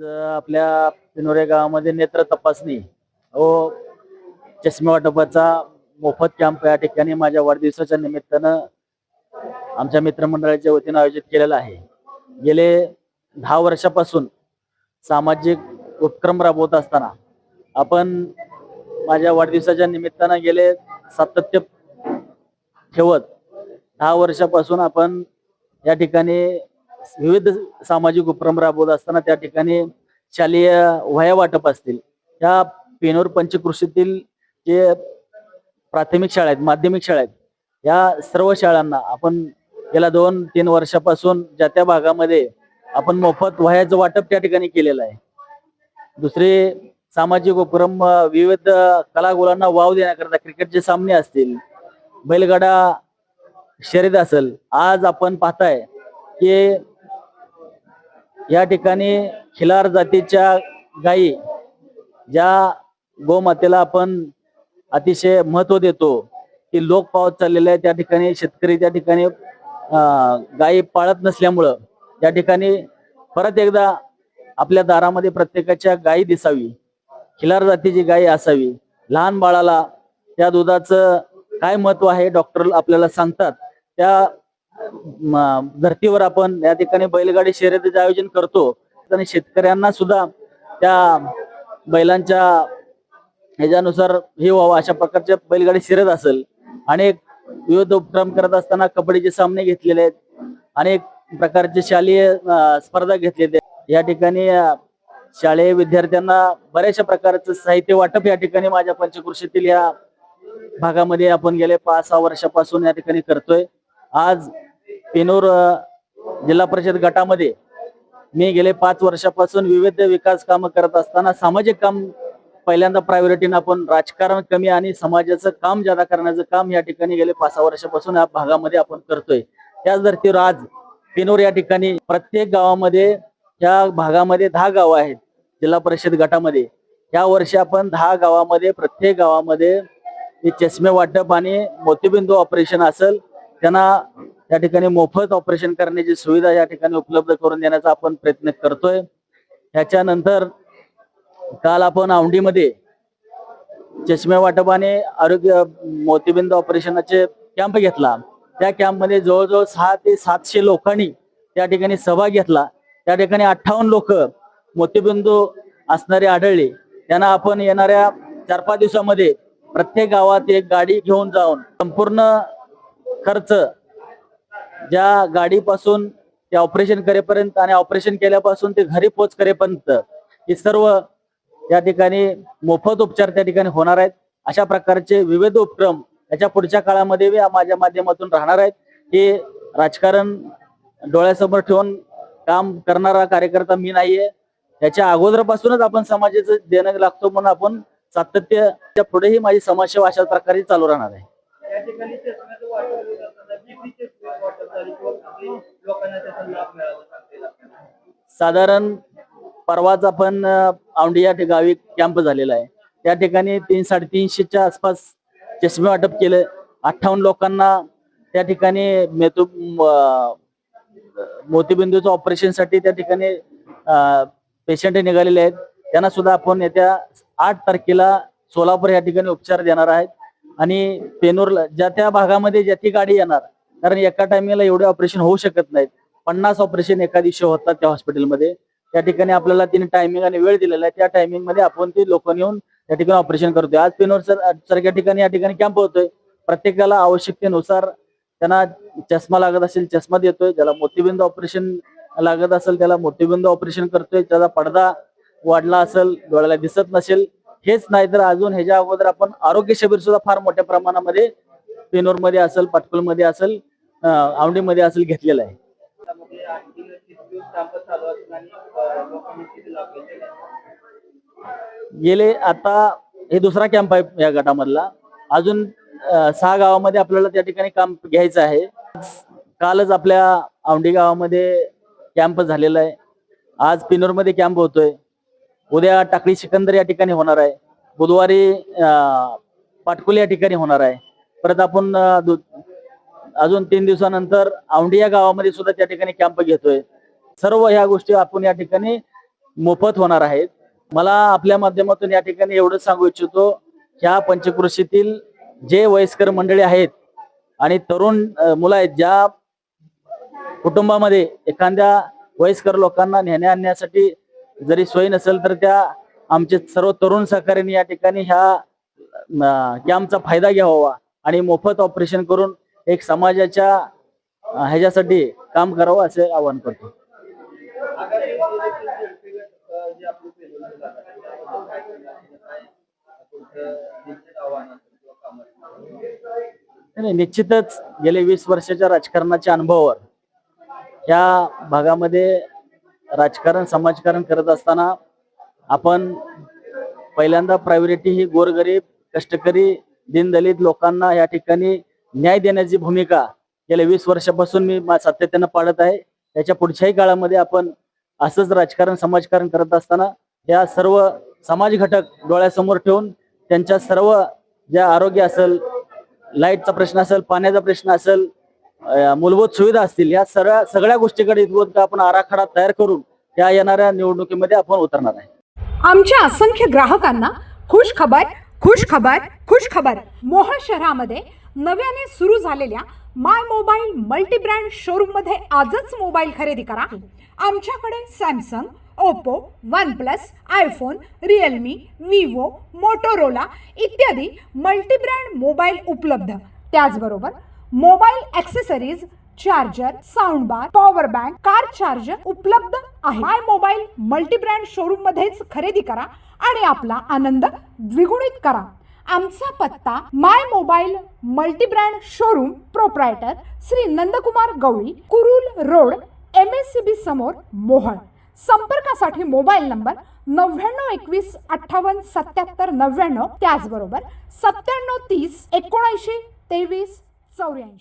आज आपल्या पिनोरे गावामध्ये नेत्र तपासणी. व चष्मा वाटपाचा मोफत कॅम्प या ठिकाणी माझ्या वाढदिवसाच्या निमित्तानं आमच्या मित्रमंडळाच्या वतीनं आयोजित केलेला आहे. गेले दहा वर्षापासून सामाजिक उपक्रम राबवत असताना आपण माझ्या वाढदिवसाच्या निमित्तानं गेले सातत्य ठेवत दहा वर्षापासून आपण या ठिकाणी विविध सामाजिक उपक्रम राबवत असताना त्या ठिकाणी शालेय वह्या वाटप असतील. या पेनोर पंचकृषीतील जे प्राथमिक शाळा आहेत माध्यमिक शाळा आहेत या सर्व शाळांना आपण गेल्या दोन तीन वर्षापासून ज्या त्या भागामध्ये आपण मोफत वह्याचं वाटप त्या ठिकाणी केलेलं आहे. दुसरे सामाजिक उपक्रम विविध कलागुलांना वाव देण्याकरता क्रिकेटचे सामने असतील बैलगाडा शर्यत असेल आज आपण पाहताय की या ठिकाणी खिलार जातीच्या गायी ज्या गोमातेला आपण अतिशय महत्त्व देतो की लोक पावत चाललेले आहे त्या ठिकाणी शेतकरी त्या ठिकाणी गायी पाळत नसल्यामुळं या ठिकाणी परत एकदा आपल्या दारामध्ये प्रत्येकाच्या गायी दिसावी. खिलार जातीची गायी असावी. लहान बाळाला त्या दुधाचं काय महत्त्व आहे डॉक्टर आपल्याला सांगतात. त्या धर्तीवर आपण या ठिकाणी बैलगाडी शर्यतीचे आयोजन करतो. आणि शेतकऱ्यांना सुद्धा त्या बैलांच्या ह्याच्यानुसार हे व्हावं अशा प्रकारच्या बैलगाडी शर्यत असेल. अनेक विविध उपक्रम करत असताना कबड्डीचे सामने घेतलेले आहेत. अनेक प्रकारचे शालेय स्पर्धा घेतलेले या ठिकाणी शालेय विद्यार्थ्यांना बऱ्याचशा प्रकारचं साहित्य वाटप या ठिकाणी माझ्या पंचकृषीतील या भागामध्ये आपण गेले पाच सहा वर्षापासून या ठिकाणी करतोय. आज पेनूर जिल्हा परिषद गटामध्ये मी गेले पाच वर्षापासून विविध विकास कामं करत असताना सामाजिक काम पहिल्यांदा प्रायोरिटीनं आपण राजकारण कमी आणि समाजाचं काम ज्यादा करण्याचं काम या ठिकाणी गेले पाच सहा वर्षापासून या भागामध्ये आपण करतोय. त्याच धर्तीवर आज पेनूर या ठिकाणी प्रत्येक गावामध्ये या भागामध्ये दहा गावं आहेत जिल्हा परिषद गटामध्ये. या वर्षी आपण दहा गावामध्ये प्रत्येक गावामध्ये चष्मे वाटप आणि मोतीबिंदू ऑपरेशन असेल त्यांना या ठिकाणी मोफत ऑपरेशन करण्याची सुविधा या ठिकाणी उपलब्ध करून देण्याचा आपण प्रयत्न करतोय. ह्याच्यानंतर काल आपण औंढीमध्ये चष्मे वाटपाने आरोग्य मोतीबिंदू ऑपरेशनाचे कॅम्प घेतला. त्या कॅम्पमध्ये जवळजवळ सहा ते सातशे लोकांनी त्या ठिकाणी सहभाग घेतला. त्या ठिकाणी अठ्ठावन्न लोक मोतीबिंदू असणारे आढळले. त्यांना आपण येणाऱ्या चार पाच दिवसामध्ये प्रत्येक गावात एक गाडी घेऊन जाऊन संपूर्ण खर्च ज्या गाडीपासून ते ऑपरेशन करेपर्यंत आणि ऑपरेशन केल्यापासून ते घरी पोच करेपर्यंत हे सर्व या ठिकाणी मोफत उपचार त्या ठिकाणी होणार आहेत. अशा प्रकारचे विविध उपक्रम याच्या पुढच्या काळामध्ये माझ्या माध्यमातून राहणार आहेत. हे राजकारण डोळ्यासमोर ठेवून काम करणारा कार्यकर्ता मी नाहीये. याच्या अगोदरपासूनच आपण समाजाचं देणं लागतो म्हणून आपण सातत्य पुढेही माझी समाजसेवा अशा प्रकारे चालू राहणार आहे. साधारण परवाच आपण औंडी या गावी कॅम्प झालेला आहे. त्या ठिकाणी तीन साडेतीनशेच्या आसपास चष्मे वाटप केले. अठ्ठावन्न लोकांना त्या ठिकाणी मेतू म- मोतीबिंदूचं ऑपरेशनसाठी त्या ठिकाणी पेशंट निघालेले आहेत. त्यांना सुद्धा आपण येत्या आठ तारखेला सोलापूर या ठिकाणी उपचार देणार आहेत. आणि पेनूरला ज्या त्या भागामध्ये ज्या ती गाडी येणार कारण एका टायमिंगला एवढे ऑपरेशन होऊ शकत नाहीत. पन्नास ऑपरेशन एका दिवशी होतात त्या हॉस्पिटलमध्ये त्या ठिकाणी आपल्याला तिने टायमिंग आणि वेळ दिलेला आहे. त्या टायमिंगमध्ये आपण ती लोक नेऊन त्या ठिकाणी ऑपरेशन करतोय. आज पेनोर सर सारख्या ठिकाणी या ठिकाणी कॅम्प होतोय. प्रत्येकाला आवश्यकतेनुसार त्यांना चष्मा लागत असेल चष्मा देतोय. ज्याला मोतीबिंद ऑपरेशन लागत असेल त्याला मोतीबिंद ऑपरेशन करतोय. त्याचा पडदा वाढला असेल डोळ्याला दिसत नसेल हेच नाही तर अजून ह्याच्या अगोदर आपण आरोग्य शिबिर सुद्धा फार मोठ्या प्रमाणामध्ये पेनोरमध्ये असेल पाटकुलमध्ये असेल औंढी मध्ये असेल घेतलेलं आहे. गेले आता हे दुसरा कॅम्प आहे या गटामधला. अजून सहा गावामध्ये आपल्याला त्या ठिकाणी काम घ्यायचं आहे. कालच आपल्या औंडी गावामध्ये कॅम्प झालेला आहे. आज पिनोरमध्ये कॅम्प होतोय. उद्या टाकळी सिकंदर या ठिकाणी होणार आहे. बुधवारी पाटकुले पाटकुल या ठिकाणी होणार आहे. परत आपण अजून तीन दिवसानंतर औंडी या गावामध्ये सुद्धा त्या ठिकाणी कॅम्प घेतोय. सर्व ह्या गोष्टी आपण या ठिकाणी मोफत होणार आहेत. मला आपल्या माध्यमातून या ठिकाणी एवढंच सांगू इच्छितो ह्या पंचकृषीतील जे वयस्कर मंडळी आहेत आणि तरुण मुलं आहेत ज्या कुटुंबामध्ये एखाद्या वयस्कर लोकांना नेण्या आणण्यासाठी जरी सोय नसेल तर त्या आमचे सर्व तरुण सहकार्यांनी या ठिकाणी ह्या कॅम्पचा फायदा घ्यावा आणि मोफत ऑपरेशन करून एक समाजाच्या ह्याच्यासाठी काम करावं असे आवाहन करतो. नाही निश्चितच गेले वीस वर्षाच्या राजकारणाच्या अनुभवावर या भागामध्ये राजकारण समाजकारण करत असताना आपण पहिल्यांदा प्रायोरिटी ही गोरगरीब कष्टकरी दीनदलित लोकांना या ठिकाणी न्याय देण्याची भूमिका गेल्या वीस वर्षापासून मी सातत्यानं पाळत आहे. त्याच्या पुढच्याही काळामध्ये आपण असंच राजकारण समाजकारण करत असताना या सर्व समाज घटक डोळ्यासमोर ठेवून त्यांच्या सर्व ज्या आरोग्य असेल लाईटचा प्रश्न असेल पाण्याचा प्रश्न असेल मूलभूत सुविधा असतील या सगळ्या सगळ्या गोष्टीकडे आपण आराखडा तयार करून त्या येणाऱ्या निवडणुकीमध्ये आपण उतरणार आहे. आमच्या असंख्य ग्राहकांना खुश खबर खुश खबर खुश खबर. मोहोळ शहरामध्ये नव्याने सुरू झालेल्या माय मोबाईल मल्टी ब्रँड शोरूममध्ये आजच मोबाईल खरेदी करा. आमच्याकडे Samsung Oppo OnePlus iPhone Realme Vivo Motorola इत्यादी मल्टी ब्रँड मोबाईल उपलब्ध. त्याचबरोबर mobile accessories charger sound bar power bank car charger उपलब्ध आहे माय मोबाईल मल्टीब्रँड शोरूम मध्येच खरेदी करा आणि आपला आनंद द्विगुणित करा. आमचा पत्ता my mobile multi brand showroom proprietor Shri Nandkumar Gawali Kurul road M S C B समोर मोहळ. संपर्कासाठी मोबाईल नंबर नव्याण्णव एकवीस अठ्ठावन्न सत्याहत्तर नव्याण्णव त्याचबरोबर सत्त्याण्णव तीस एकोणऐंशी तेवीस Sauron.